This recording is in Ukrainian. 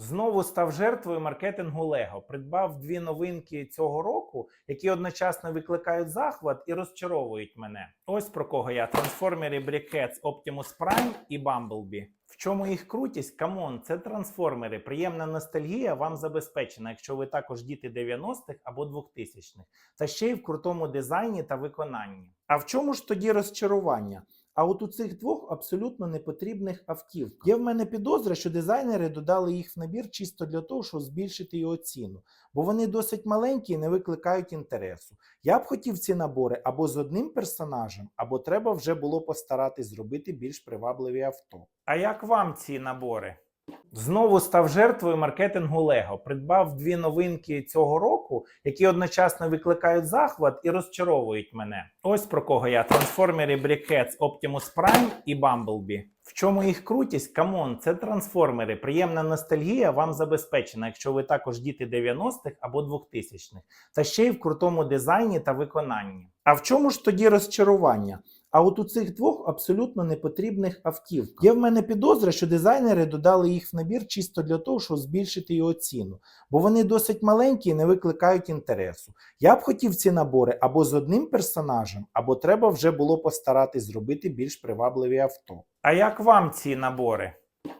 Знову став жертвою маркетингу Лего. Придбав дві новинки цього року, які одночасно викликають захват і розчаровують мене. Ось про кого я: трансформери Brickheads Optimus Prime і Bumblebee. В чому їх крутість? Камон, це трансформери. Приємна ностальгія вам забезпечена, якщо ви також діти 90-х або 2000-х, та ще й в крутому дизайні та виконанні. А в чому ж тоді розчарування? А от у цих двох абсолютно непотрібних автівках. Є в мене підозра, що дизайнери додали їх в набір чисто для того, щоб збільшити його ціну, бо вони досить маленькі і не викликають інтересу. Я б хотів ці набори або з одним персонажем, або треба вже було постаратись зробити більш привабливі авто. А як вам ці набори? Знову став жертвою маркетингу Лего. Придбав дві новинки цього року, які одночасно викликають захват і розчаровують мене. Ось про кого я: трансформери Brickheads Optimus Prime і Bumblebee. В чому їх крутість? Камон, це трансформери. Приємна ностальгія вам забезпечена, якщо ви також діти 90-х або 2000-х, та ще й в крутому дизайні та виконанні. А в чому ж тоді розчарування? А от у цих двох абсолютно непотрібних автівках. Є в мене підозра, що дизайнери додали їх в набір чисто для того, щоб збільшити його ціну, бо вони досить маленькі і не викликають інтересу. Я б хотів ці набори або з одним персонажем, або треба вже було постаратись зробити більш привабливі авто. А як вам ці набори?